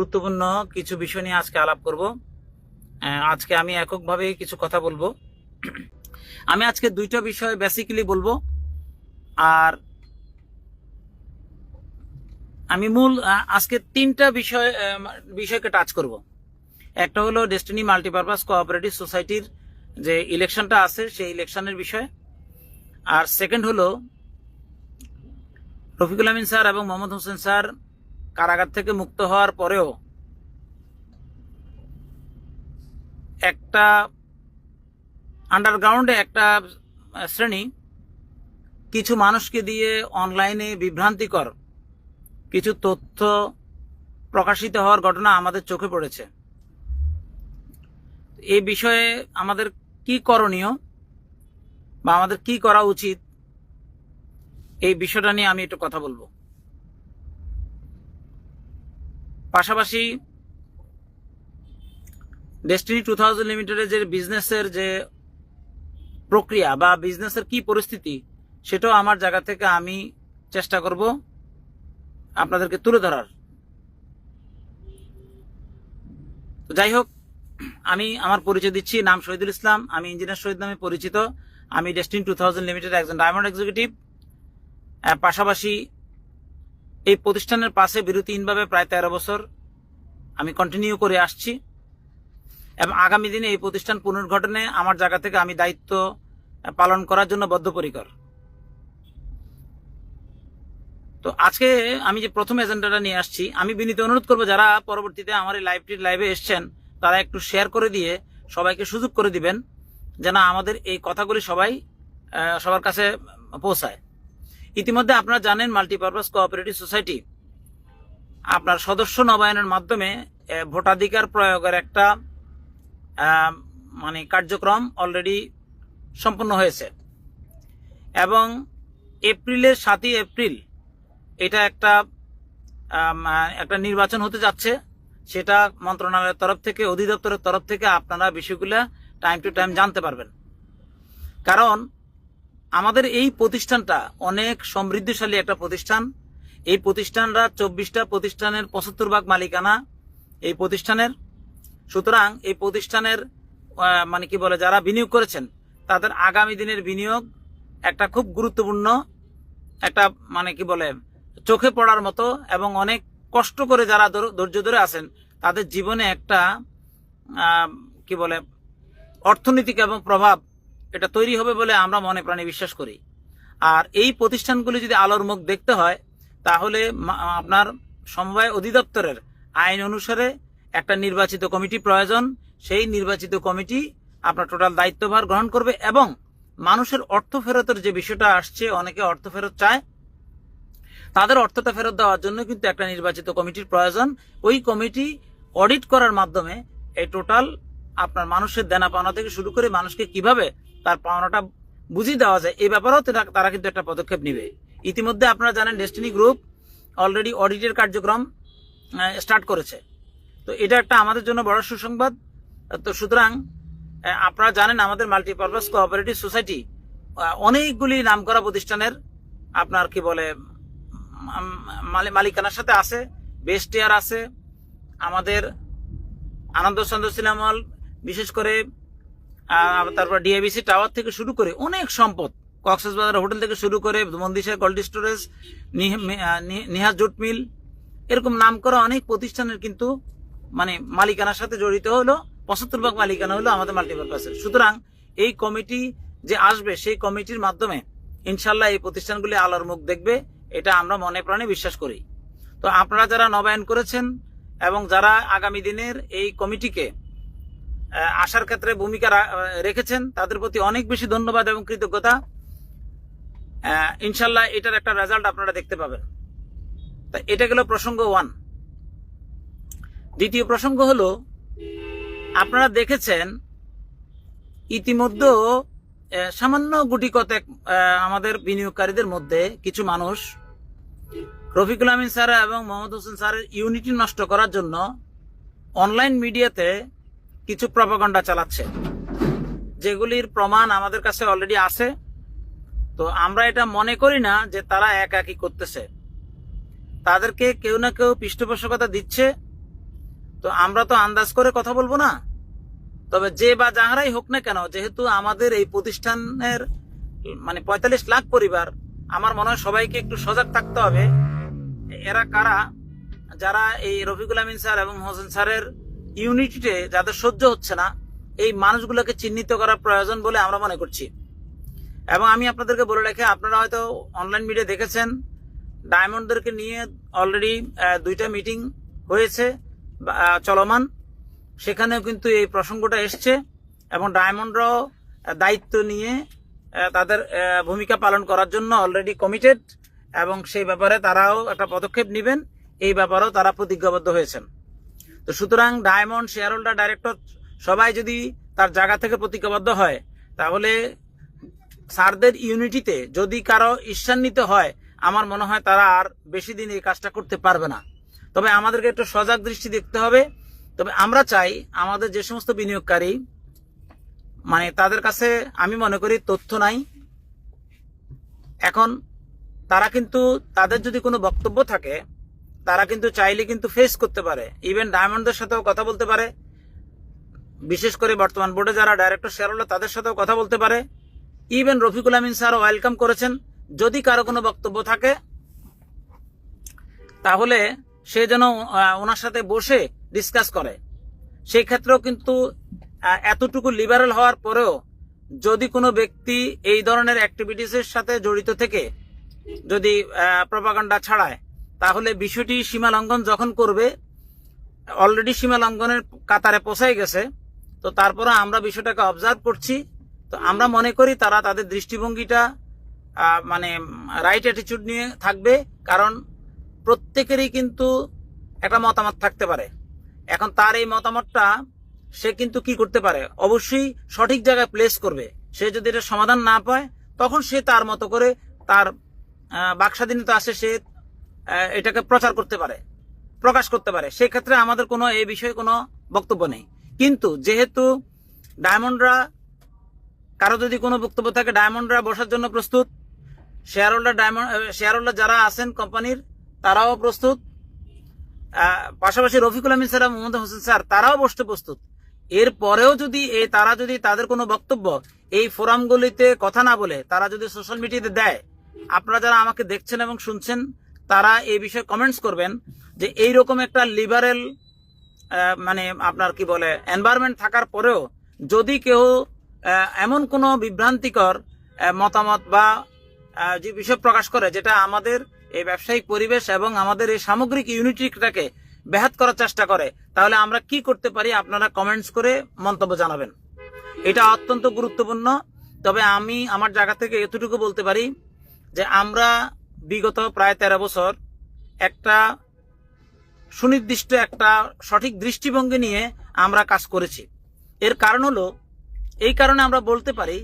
গুরুত্বপূর্ণ কিছু বিষয় নিয়ে আজকে আলাপ করব। আজকে আমি এককভাবে কিছু কথা বলব। আমি আজকে দুইটা বিষয় বেসিক্যালি বলব। আর আমি মূল আজকে তিনটা বিষয় বিষয়কে টাচ করব। একটা হলো ডেস্টিনি মাল্টিপারপাস কোঅপারেটিভ সোসাইটির যে ইলেকশনটা আছে, সেই ইলেকশনের বিষয়। আর সেকেন্ড হলো রফিকুল আমিন স্যার এবং মোহাম্মদ হোসেন স্যার কারাগার থেকে মুক্ত হওয়ার পরেও একটা আন্ডারগ্রাউন্ডে একটা শ্রেণি কিছু মানুষকে দিয়ে অনলাইনে বিভ্রান্তিকর কিছু তথ্য প্রকাশিত হওয়ার ঘটনা আমাদের চোখে পড়েছে। এই বিষয়ে আমাদের কি করণীয় বা আমাদের কি করা উচিত? এই বিষয়টা নিয়ে আমি একটু কথা বলব। পাশাপাশি ডেস্টিনি টু থাউজেন্ড লিমিটেডের যে বিজনেসের যে প্রক্রিয়া বা বিজনেসের কি পরিস্থিতি, সেটাও আমার জায়গা থেকে আমি চেষ্টা করব আপনাদেরকে তুলে ধরার। যাই হোক, আমি আমার পরিচয় দিচ্ছি, নাম শহীদুল ইসলাম, আমি ইঞ্জিনিয়ার শহীদ নামে পরিচিত, আমি ডেস্টিন টু থাউজেন্ড লিমিটেড একজন ডায়মন্ড এক্সিকিউটিভ পাশাপাশি এই প্রতিষ্ঠানের পাশে বিরতিহীনভাবে প্রায় তেরো বছর আমি কন্টিনিউ করে আসছি। এবং আগামী দিনে এই প্রতিষ্ঠান পুনর্গঠনে আমার জায়গা থেকে আমি দায়িত্ব পালন করার জন্য বদ্ধপরিকর। তো আজকে আমি যে প্রথম এজেন্ডাটা নিয়ে আসছি, আমি বিনীত অনুরোধ করব যারা পরবর্তীতে আমার এই লাইভটির লাইভে এসছেন, তারা একটু শেয়ার করে দিয়ে সবাইকে সুযোগ করে দিবেন, যেন আমাদের এই কথাগুলি সবাই সবার কাছে পৌঁছায়। ইতিমধ্যে আপনারা জানেন মাল্টিপারপাস কোঅপারেটিভ সোসাইটি আপনার সদস্য নবায়নের মাধ্যমে ভোটাধিকার প্রয়োগের একটা মানে কার্যক্রম অলরেডি সম্পন্ন হয়েছে। এবং এপ্রিলের সাতই এপ্রিল এটা একটা একটা নির্বাচন হতে যাচ্ছে। সেটা মন্ত্রণালয়ের তরফ থেকে, অধিদপ্তরের তরফ থেকে আপনারা বিষয়গুলো টাইম টু টাইম জানতে পারবেন। কারণ আমাদের এই প্রতিষ্ঠানটা অনেক সমৃদ্ধিশালী একটা প্রতিষ্ঠান। এই প্রতিষ্ঠানরা চব্বিশটা প্রতিষ্ঠানের পঁচাত্তর ভাগ মালিকানা এই প্রতিষ্ঠানের। সুতরাং এই প্রতিষ্ঠানের মানে কি বলে, যারা বিনিয়োগ করেছেন, তাদের আগামী দিনের বিনিয়োগ একটা খুব গুরুত্বপূর্ণ একটা মানে কি বলে, চোখে পড়ার মতো এবং অনেক কষ্ট করে যারা ধৈর্য ধরে আছেন, তাদের জীবনে একটা কি বলে, অর্থনৈতিক এবং প্রভাব এটা তৈরি হবে বলে আমরা মনে প্রাণে বিশ্বাস করি। আর এই প্রতিষ্ঠানগুলি যদি আলোর মুখ দেখতে হয় তাহলে আপনার সমবায় অধিদপ্তরের আইন অনুসারে একটা নির্বাচিত কমিটি প্রয়োজন। সেই নির্বাচিত কমিটি আপনার টোটাল দায়িত্বভার গ্রহণ করবে এবং মানুষের অর্থ ফেরতের যে বিষয়টা আসছে, অনেকে অর্থ ফেরত চায়, তাদের অর্থটা ফেরত দেওয়ার জন্য কিন্তু একটা নির্বাচিত কমিটির প্রয়োজন। ওই কমিটি অডিট করার মাধ্যমে এই টোটাল আপনার মানুষের দেনা পাওনা থেকে শুরু করে মানুষকে কীভাবে তার পাওনাটা বুঝিয়ে দেওয়া যায় এই ব্যাপারেও তারা কিন্তু একটা পদক্ষেপ নেবে। ইতিমধ্যে আপনারা জানেন ডেস্টিনি গ্রুপ অলরেডি অডিটের কার্যক্রম স্টার্ট করেছে। তো এটা একটা আমাদের জন্য বড় সুসংবাদ। তো সুতরাং আপনারা জানেন আমাদের মাল্টিপারপাস কোঅপারেটিভ সোসাইটি অনেকগুলি নামকরা প্রতিষ্ঠানের আপনার কি বলে মালিকানার সাথে আছে বেস্টিয়ার আছে, আমাদের আনন্দ চন্দ্র সিনেমা বিশেষ করে তারপর ডিএবিসি টাওয়ার থেকে শুরু করে অনেক সম্পদ কক্সবাজার হোটেল থেকে শুরু করে মন্দিশা কোল্ড স্টোরেজ, নিহ- জুট মিল, এরকম নাম করা অনেক প্রতিষ্ঠানের কিন্তু মানে মালিকানার সাথে জড়িত হলো, পঁচাত্তর ভাগ মালিকানা হলো আমাদের মাল্টিপারপাসের সুতরাং এই কমিটি যে আসবে, সেই কমিটির মাধ্যমে ইনশাল্লাহ এই প্রতিষ্ঠানগুলি আলোর মুখ দেখবে, এটা আমরা মনে প্রাণে বিশ্বাস করি। তো আপনারা যারা নবায়ন করেছেন এবং যারা আগামী দিনের এই কমিটিকে আসার ক্ষেত্রে ভূমিকা রেখেছেন, তাদের প্রতি অনেক বেশি ধন্যবাদ এবং কৃতজ্ঞতা। ইনশাল্লাহ এটার একটা রেজাল্ট আপনারা দেখতে পাবেন। তা এটা গেল প্রসঙ্গ ওয়ান দ্বিতীয় প্রসঙ্গ হলো, আপনারা দেখেছেন ইতিমধ্যে সামান্য গুটি কতেক আমাদের বিনিয়োগকারীদের মধ্যে কিছু মানুষ, রফিকুল আমিন স্যার এবং মোহাম্মদ হোসেন স্যারের ইউনিটি নষ্ট করার জন্য অনলাইন মিডিয়াতে কিছু প্রপাগন্ডা চালাচ্ছে। যেগুলির প্রমাণ আমাদের কাছে অলরেডি আছে। তো আমরা এটা মনে করি না যে তারা একাকি করতেছে। তাদেরকে কেউ না কেউ পৃষ্ঠপোষকতা দিচ্ছে। তো আমরা তো আন্দাজ করে কথা বলব না। তবে যে বা যাহারাই হোক না কেন, যেহেতু আমাদের এই প্রতিষ্ঠানের মানে পঁয়তাল্লিশ লাখ পরিবার, আমার মনে হয় সবাইকে একটু সজাগ থাকতে হবে। এরা কারা? যারা এই রফিকুল আমিন স্যার এবং হোসেন স্যারের ইউনিটিতে যাদের সহ্য হচ্ছে না, এই মানুষগুলোকে চিহ্নিত করা প্রয়োজন বলে আমরা মনে করছি। এবং আমি আপনাদেরকে বলে রাখি, আপনারা হয়তো অনলাইন মিডিয়া দেখেছেন ডায়মন্ডদেরকে নিয়ে অলরেডি দুইটা মিটিং হয়েছে চলমান। সেখানেও কিন্তু এই প্রসঙ্গটা এসছে এবং ডায়মন্ডরাও দায়িত্ব নিয়ে তাদের ভূমিকা পালন করার জন্য অলরেডি কমিটেড এবং সেই ব্যাপারে তারাও একটা পদক্ষেপ নেবেন। এই ব্যাপারেও তারা প্রতিজ্ঞাবদ্ধ হয়েছেন। তো সুতরাং ডায়মন্ড শেয়ার হোল্ডার ডাইরেক্টর সবাই যদি তার জায়গা থেকে প্রতিজ্ঞাবদ্ধ হয়, তাহলে স্যারদের ইউনিটিতে যদি কারও ঈর্ষান্বিত হয়, আমার মনে হয় তারা আর বেশি দিন এই কাজটা করতে পারবে না। তবে আমাদেরকে একটু সজাগ দৃষ্টি দেখতে হবে। তবে আমরা চাই আমাদের যে সমস্ত বিনিয়োগকারী মানে তাদের কাছে আমি মনে করি তথ্য নাই। এখন তারা কিন্তু, তাদের যদি কোনো বক্তব্য থাকে, তারা কিন্তু চাইলে কিন্তু ফেস করতে পারে। ইভেন ডায়মন্ডদের সাথেও কথা বলতে পারে। বিশেষ করে বর্তমান বোর্ডে যারা ডাইরেক্টর শেয়ার হলো তাদের সাথেও কথা বলতে পারে। ইভেন রফিকুল আমিন স্যারও ওয়েলকাম করেছেন। যদি কারও কোনো বক্তব্য থাকে, তাহলে সে যেন ওনার সাথে বসে ডিসকাস করে। সেই ক্ষেত্রেও কিন্তু এতটুকু লিবারেল হওয়ার পরেও যদি কোনো ব্যক্তি এই ধরনের অ্যাক্টিভিটিসের সাথে জড়িত থেকে যদি প্রপাগান্ডা ছাড়ায়, তাহলে বিষয়টি সীমা লঙ্ঘন যখন করবে অলরেডি সীমা লঙ্ঘনের কাতারে পৌঁছাই গেছে। তো তারপরে আমরা বিষয়টাকে অবজার্ভ করছি। তো আমরা মনে করি তারা তাদের দৃষ্টিভঙ্গিটা মানে রাইট অ্যাটিচিউড নিয়ে থাকবে কারণ প্রত্যেকেরই কিন্তু একটা মতামত থাকতে পারে। এখন তার এই মতামতটা সে কিন্তু কি করতে পারে? অবশ্যই সঠিক জায়গায় প্লেস করবে। সে যদি এটা সমাধান না পায় তখন সে তার মতো করে তার বাকস্বাধীনতা আছে সে এটাকে প্রচার করতে পারে প্রকাশ করতে পারে। সেক্ষেত্রে আমাদের কোনো এই বিষয়ে কোনো বক্তব্য নেই। কিন্তু যেহেতু ডায়মন্ডরা কারও যদি কোনো বক্তব্য থাকে ডায়মন্ডরা বসার জন্য প্রস্তুত। Share holder diamond share holder যারা আছেন কোম্পানির তারাও প্রস্তুত। পাশাপাশি রফিকুল আমিন স্যার মোহাম্মদ হোসেন স্যার, তারাও বসতে প্রস্তুত। এরপরেও যদি এই তারা যদি তাদের কোনো বক্তব্য এই ফোরামগুলিতে কথা না বলে, তারা যদি সোশ্যাল মিডিয়াতে দেয়, আপনারা যারা আমাকে দেখছেন এবং শুনছেন, তারা এই বিষয়ে কমেন্টস করবেন যে এই রকম একটা লিবারেল মানে আপনার কি বলে এনভায়রনমেন্ট থাকার পরেও যদি কেউ এমন কোনো বিভ্রান্তিকর মতামত বা যে বিষয় প্রকাশ করে যেটা আমাদের এই ব্যবসায়িক পরিবেশ এবং আমাদের এই সামগ্রিক ইউনিটিটাকে ব্যাহাত করার চেষ্টা করে, তাহলে আমরা কি করতে পারি আপনারা কমেন্টস করে মন্তব্য জানাবেন। এটা অত্যন্ত গুরুত্বপূর্ণ, তবে আমি আমার জায়গা থেকে এতটুকু বলতে পারি যে আমরা বিগত প্রায় তেরো বছর একটা সুনির্দিষ্ট একটা সঠিক দৃষ্টিভঙ্গি নিয়ে আমরা কাজ করেছি। এর কারণ হলো এই কারণে আমরা বলতে পারি,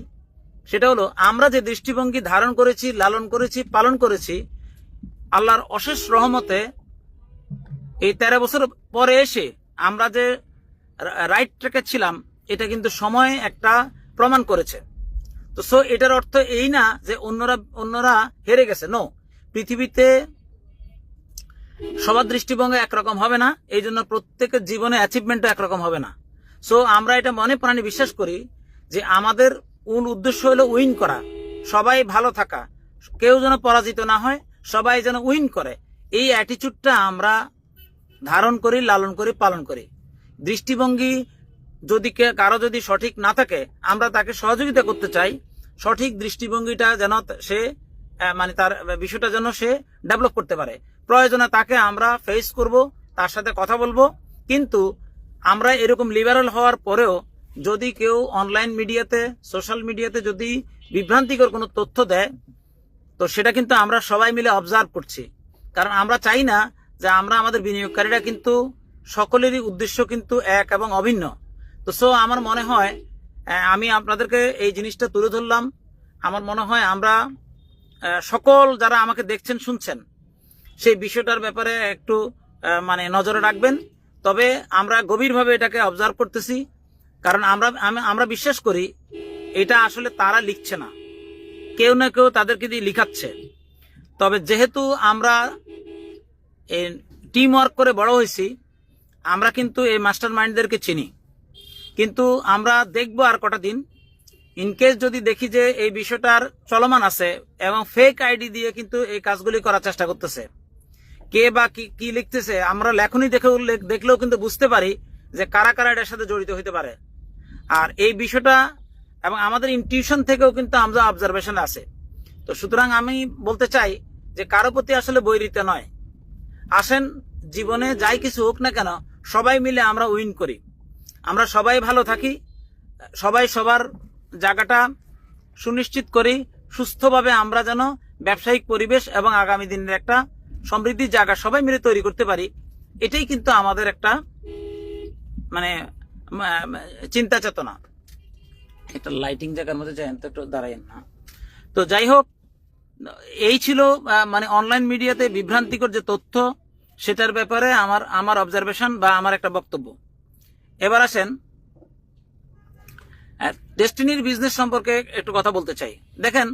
সেটা হলো, আমরা যে দৃষ্টিভঙ্গি ধারণ করেছি, লালন করেছি, পালন করেছি, আল্লাহর অশেষ রহমতে এই তেরো বছর পরে এসে আমরা যে রাইট ট্র্যাকে ছিলাম, এটা কিন্তু সময় একটা প্রমাণ করেছে। তো সো এটার অর্থ এই না যে অন্যরা অন্যরা হেরে গেছে। নো পৃথিবীতে সবার দৃষ্টিভঙ্গি একরকম হবে না এই জন্য প্রত্যেকের জীবনে অ্যাচিভমেন্টও একরকম হবে না। সো আমরা এটা মনে প্রাণে বিশ্বাস করি যে আমাদের মূল উদ্দেশ্য হলো উইন করা। সবাই ভালো থাকা। কেউ যেন পরাজিত না হয়, সবাই যেন উইন করে। এই অ্যাটিচিউডটা আমরা ধারণ করি, লালন করি, পালন করি। দৃষ্টিভঙ্গি যদি কারও যদি সঠিক না থাকে, আমরা তাকে সহযোগিতা করতে চাই। সঠিক দৃষ্টিভঙ্গিটা যেন সে মানে তার বিষয়টা যেন সে ডেভেলপ করতে পারে। প্রয়োজনে তাকে আমরা ফেস করব, তার সাথে কথা বলব। কিন্তু আমরা এরকম লিবারাল হওয়ার পরেও যদি কেউ অনলাইন মিডিয়াতে সোশ্যাল মিডিয়াতে যদি বিভ্রান্তিকর কোনো তথ্য দেয়, তো সেটা কিন্তু আমরা সবাই মিলে অবজার্ভ করছি। কারণ আমরা চাই না যে আমরা আমাদের বিনিয়োগকারীরা কিন্তু সকলেরই উদ্দেশ্য কিন্তু এক এবং অভিন্ন। তো সো আমার মনে হয় আমি আপনাদেরকে এই জিনিসটা তুলে ধরলাম। আমার মনে হয় আমরা সকল যারা আমাকে দেখছেন, শুনছেন, সেই বিষয়টার ব্যাপারে একটু মানে নজরে রাখবেন। তবে আমরা গভীরভাবে এটাকে অবজার্ভ করতেছি। কারণ আমরা আমরা বিশ্বাস করি এটা আসলে তারা লিখছে না। কেউ না কেউ তাদেরকে দিয়ে লিখাচ্ছে। তবে যেহেতু আমরা টিম ওয়ার্ক করে বড় হয়েছি, আমরা কিন্তু এই মাস্টার মাইন্ডদেরকে চিনি। কিন্তু আমরা দেখব আর কটা দিন। ইনকেস যদি দেখি যে এই বিষয়টার চলমান আছে এবং ফেক আইডি দিয়ে কিন্তু এই কাজগুলি করার চেষ্টা করতেছে, কে বা কি কি লিখতেছে, আমরা লেখনি দেখেও দেখলেও কিন্তু বুঝতে পারি যে কারা কারা এটার সাথে জড়িত হতে পারে। আর এই বিষয়টা এবং আমাদের ইনটিউশন থেকেও কিন্তু আমরা অবজারভেশন আছে। তো সুতরাং আমি বলতে চাই যে কারও প্রতি আসলে বৈরিতে নয়। আসেন, জীবনে যাই কিছু হোক না কেন, সবাই মিলে আমরা উইন করি। আমরা সবাই ভালো থাকি, সবাই সবার জায়গাটা সুনিশ্চিত করি, সুস্থভাবে আমরা যেন ব্যবসায়িক পরিবেশ এবং আগামী দিনের একটা সমৃদ্ধির জায়গা সবাই মিলে তৈরি করতে পারি, এটাই কিন্তু আমাদের একটা মানে চিন্তা চেতনা। একটা লাইটিং জায়গার মধ্যে যাই তো একটু দাঁড়াই না তো যাই হোক, এই ছিল মানে অনলাইন মিডিয়াতে বিভ্রান্তিকর যে তথ্য, সেটার ব্যাপারে আমার আমার অবজারভেশন বা আমার একটা বক্তব্য। এবার আসেন ডেস্টিনির বিজনেস সম্পর্কে একটু কথা বলতে চাই। দেখেন,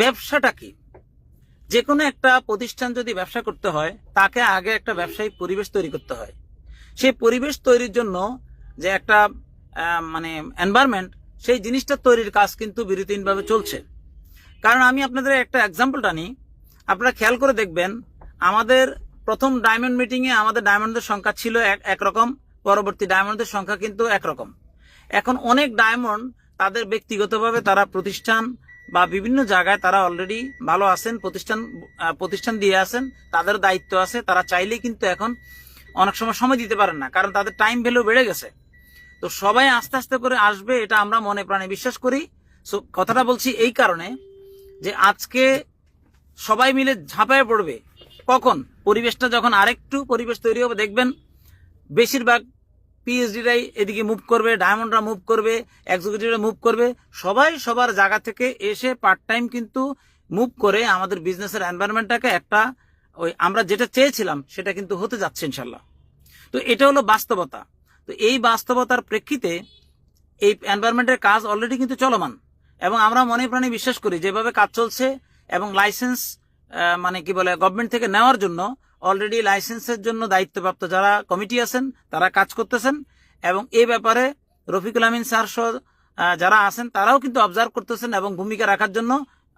ব্যবসাটা কি? যে কোনো একটা প্রতিষ্ঠান যদি ব্যবসা করতে হয়, তাকে আগে একটা ব্যবসায়িক পরিবেশ তৈরি করতে হয়। সেই পরিবেশ তৈরির জন্য যে একটা মানে এনভায়রনমেন্ট সেই জিনিসটা তৈরির কাজ কিন্তু বিরতিহীনভাবে চলছে। কারণ আমি আপনাদের একটা এক্সাম্পলটা নিই। আপনারা খেয়াল করে দেখবেন, আমাদের প্রথম ডায়মন্ড মিটিংয়ে আমাদের ডায়মন্ডের সংখ্যা ছিল এক, একরকম, পরবর্তী ডায়মন্ডের সংখ্যা কিন্তু একরকম। এখন অনেক ডায়মন্ড তাদের ব্যক্তিগতভাবে তারা প্রতিষ্ঠান বা বিভিন্ন জায়গায় তারা অলরেডি ভালো আছেন, প্রতিষ্ঠান প্রতিষ্ঠান দিয়ে আছেন, তাদের দায়িত্ব আছে, তারা চাইলেই কিন্তু এখন অনেক সময় সময় দিতে পারেন না, কারণ তাদের টাইম ভ্যালু বেড়ে গেছে। তো সবাই আস্তে আস্তে করে আসবে, এটা আমরা মনে প্রাণে বিশ্বাস করি। সো কথাটা বলছি এই কারণে যে আজকে সবাই মিলে ঝাঁপায় পড়বে। কখন? পরিবেশটা যখন আরেকটু পরিবেশ তৈরি হবে, দেখবেন বেশিরভাগ পিএইচডিরাই এদিকে মুভ করবে ডায়মন্ডরা মুভ করবে এক্সিকিউটিভরা মুভ করবে। সবাই সবার জায়গা থেকে এসে পার্ট টাইম কিন্তু মুভ করে আমাদের বিজনেসের এনভায়রনমেন্টটাকে একটা ওই আমরা যেটা চেয়েছিলাম, সেটা কিন্তু হতে যাচ্ছে ইনশাল্লাহ তো এটা হলো বাস্তবতা। তো এই বাস্তবতার প্রেক্ষিতে এই এনভায়রনমেন্টের কাজ অলরেডি কিন্তু চলমান। এবং আমরা মনে প্রাণে বিশ্বাস করি, যেভাবে কাজ চলছে এবং লাইসেন্স মানে কি বলে গভর্নমেন্ট থেকে নেওয়ার জন্য অলরেডি লাইসেন্সের জন্য দায়িত্বপ্রাপ্ত যারা কমিটি আছেন, তারা কাজ করতেছেন। এবং এ ব্যাপারে রফিকুল আমিন স্যার সহ যারা আছেন, তারাও কিন্তু অবজার্ভ করতেছেন এবং ভূমিকা রাখার জন্য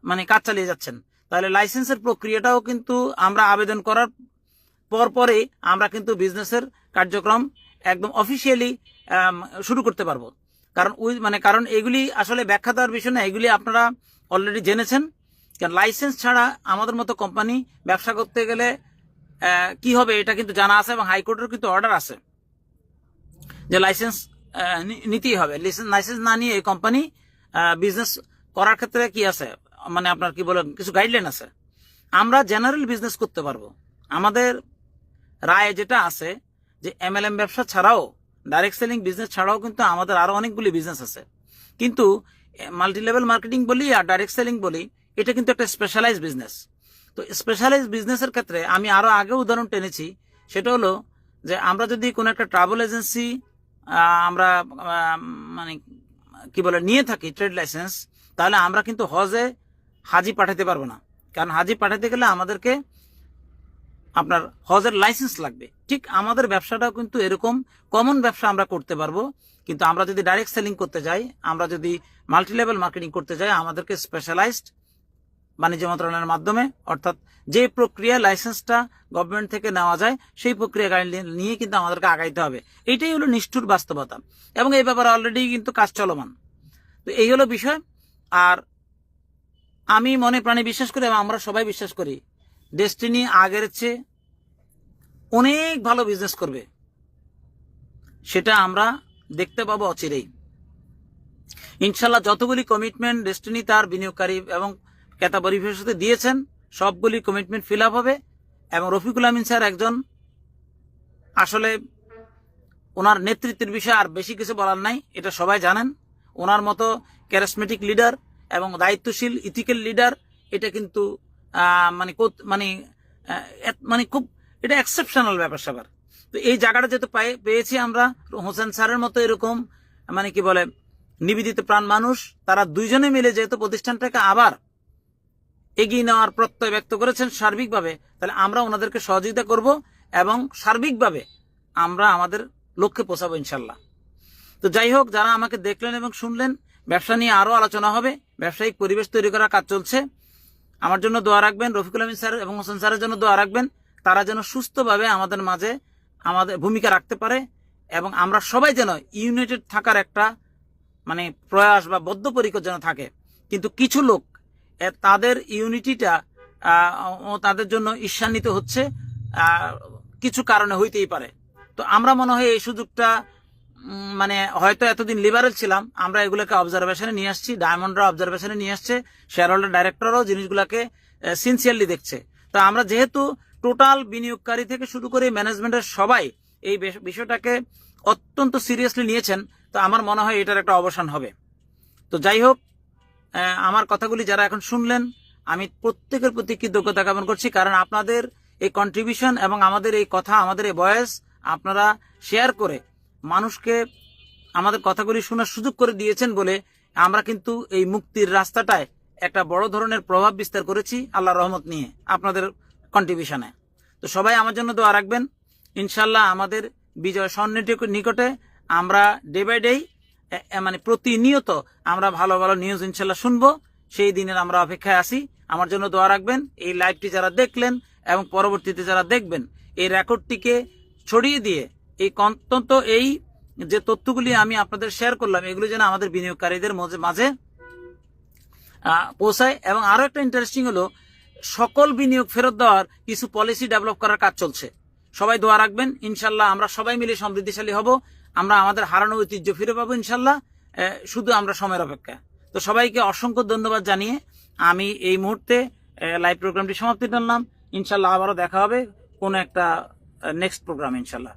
মানে কাজ চালিয়ে যাচ্ছেন। তাহলে লাইসেন্সের প্রক্রিয়াটাও কিন্তু আমরা আবেদন করার পর পরে আমরা কিন্তু বিজনেসের কার্যক্রম একদম অফিসিয়ালি শুরু করতে পারব। কারণ ওই মানে কারণ এগুলি আসলে ব্যাখ্যা দেওয়ার বিষয় না, এগুলি আপনারা অলরেডি জেনেছেন। কারণ লাইসেন্স ছাড়া আমাদের মতো কোম্পানি ব্যবসা করতে গেলে কি হবে এটা কিন্তু জানা আছে এবং হাইকোর্টের কিন্তু অর্ডার আছে যে লাইসেন্স নিতেই হবে। লাইসেন্স না নিয়ে এই কোম্পানি বিজনেস করার ক্ষেত্রে কি আছে? মানে আপনার কি বলেন, কিছু গাইডলাইন আছে। আমরা জেনারেল বিজনেস করতে পারব। আমাদের রায় যেটা আছে যে এমএলএম ব্যবসা ছাড়াও ডাইরেক্ট সেলিং বিজনেস ছাড়াও কিন্তু আমাদের আরও অনেকগুলি বিজনেস আছে। কিন্তু মাল্টি লেভেল মার্কেটিং বলি আর ডাইরেক্ট সেলিং বলি, এটা কিন্তু একটা স্পেশালাইজ বিজনেস তো স্পেশালাইজ বিজনেসের ক্ষেত্রে আমি আরও আগে উদাহরণ টেনেছি, সেটা হলো যে আমরা যদি কোনো একটা ট্রাভেল এজেন্সি আমরা মানে কি বলে, নিয়ে থাকি ট্রেড লাইসেন্স তাহলে আমরা কিন্তু হজে হাজি পাঠাতে পারব না। কারণ হাজি পাঠাতে গেলে আমাদেরকে আপনার হজের লাইসেন্স লাগবে। ঠিক আমাদের ব্যবসাটাও কিন্তু এরকম কমন ব্যবসা আমরা করতে পারব। কিন্তু আমরা যদি ডাইরেক্ট সেলিং করতে যাই, আমরা যদি মাল্টি লেভেল মার্কেটিং করতে যাই, আমাদেরকে স্পেশালাইজড বাণিজ্য মন্ত্রণালয়ের মাধ্যমে, অর্থাৎ যে প্রক্রিয়া লাইসেন্সটা গভর্নমেন্ট থেকে নেওয়া যায়, সেই প্রক্রিয়া নিয়ে কিন্তু আমাদেরকে আগাইতে হবে। এটাই হলো নিষ্ঠুর বাস্তবতা। এবং এই ব্যাপারে অলরেডি কিন্তু কাজ চলমান। তো এই হলো বিষয়। আর আমি মনে প্রাণে বিশ্বাস করি এবং আমরা সবাই বিশ্বাস করি ডেস্টিনি আগের চেয়ে অনেক ভালো বিজনেস করবে। সেটা আমরা দেখতে পাবো অচিরেই। ইনশাল্লাহ যতগুলি কমিটমেন্ট ডেস্টিনি তার বিনিয়োগকারী এবং ক্রেতা সাথে দিয়েছেন, সবগুলি কমিটমেন্ট ফিল আপ হবে এবং রফিকুল আমিন স্যার একজন আসলে ওনার নেতৃত্বের বিষয়ে আর বেশি কিছু বলার নাই, এটা সবাই জানেন। ওনার মতো ক্যারিসমেটিক লিডার এবং দায়িত্বশীল ইথিক্যাল লিডার এটা কিন্তু মানে মানে মানে খুব, এটা এক্সেপশনাল ব্যাপার স্যাপার তো এই জায়গাটা যেহেতু পাই- পেয়েছি আমরা, হোসেন স্যারের মতো এরকম মানে কি বলে, নিবেদিত প্রাণ মানুষ, তারা দুইজনে মিলে যেহেতু প্রতিষ্ঠানটাকে আবার এগিয়ে নেওয়ার প্রত্যয় ব্যক্ত করেছেন সার্বিকভাবে, তাহলে আমরা ওনাদেরকে সহযোগিতা করব এবং সার্বিকভাবে আমরা আমাদের লক্ষ্যে পৌঁছাবো ইনশাল্লাহ। তো যাই হোক, যারা আমাকে দেখলেন এবং শুনলেন, ব্যবসা নিয়ে আরও আলোচনা হবে। ব্যবসায়িক পরিবেশ তৈরি করার কাজ চলছে। আমার জন্য দোয়া রাখবেন, রফিকুল আমিন স্যার এবং হোসেন স্যারের জন্য দোয়া রাখবেন। তারা যেন সুস্থভাবে আমাদের মাঝে আমাদের ভূমিকা রাখতে পারে এবং আমরা সবাই যেন ইউনাইটেড থাকার একটা মানে প্রয়াস বা বদ্ধপরিকর যেন থাকে। কিন্তু কিছু লোক তাদের ইউনিটিটা তাদের জন্য ঈর্ষান্বিত হচ্ছে কিছু কারণে হইতেই পারে। তো আমরা মনে হয় এই সুযোগটা মানে হয়তো এতদিন লিবারেল ছিলাম, আমরা এগুলোকে অবজারভেশনে নিয়ে আসছি ডায়মন্ডরা অবজারভেশনে নিয়ে আসছে শেয়ার হোল্ডার ডাইরেক্টরও জিনিসগুলোকে সিনসিয়ারলি দেখছে। তো আমরা যেহেতু টোটাল বিনিয়োগকারী থেকে শুরু করে ম্যানেজমেন্টের সবাই এই বিষয়টাকে অত্যন্ত সিরিয়াসলি নিয়েছেন, তো আমার মনে হয় এটার একটা অবসান হবে। তো যাই হোক আমার কথাগুলি যারা এখন শুনলেন, আমি প্রত্যেকের প্রতি কৃতজ্ঞতা জ্ঞাপন করছি, কারণ আপনাদের এই কন্ট্রিবিউশন এবং আমাদের এই কথা, আমাদের এই বয়স, আপনারা শেয়ার করে মানুষকে আমাদের কথাগুলি শোনার সুযোগ করে দিয়েছেন বলে আমরা কিন্তু এই মুক্তির রাস্তাটায় একটা বড় ধরনের প্রভাব বিস্তার করেছি আল্লাহ রহমত নিয়ে আপনাদের কন্ট্রিবিউশনে তো সবাই আমার জন্য দোয়া রাখবেন। ইনশাল্লাহ আমাদের বিজয় সন্নিধির নিকটে আমরা ডে বাই ডে মানে প্রতিনিয়ত আমরা ভালো ভালো নিউজ ইনশাল্লাহ শুনব। সেই দিনের আমরা অপেক্ষায় আছি। আমার জন্য দোয়া রাখবেন। এই লাইভটি যারা দেখলেন এবং পরবর্তীতে যারা দেখবেন, এই রেকর্ডটিকে ছড়িয়ে দিয়ে এই অন্তত এই যে তথ্যগুলি আমি আপনাদের শেয়ার করলাম, এগুলো যেন আমাদের বিনিয়োগকারীদের মাঝে মাঝে পৌঁছায়। এবং আরও একটা ইন্টারেস্টিং হলো, সকল বিনিয়োগ ফেরত দেওয়ার কিছু পলিসি ডেভেলপ করার কাজ চলছে। সবাই দোয়া রাখবেন, ইনশাল্লাহ আমরা সবাই মিলে সমৃদ্ধিশালী হব, আমরা আমাদের হারানো ঐতিহ্য ফিরে পাবো, ইনশাল্লাহ শুধু আমরা সময়ের অপেক্ষা তো সবাইকে অসংখ্য ধন্যবাদ জানিয়ে আমি এই মুহূর্তে লাইভ প্রোগ্রামটি সমাপ্তি টানলাম ইনশাল্লাহ আবারও দেখা হবে কোনো একটা নেক্সট প্রোগ্রাম ইনশাল্লাহ।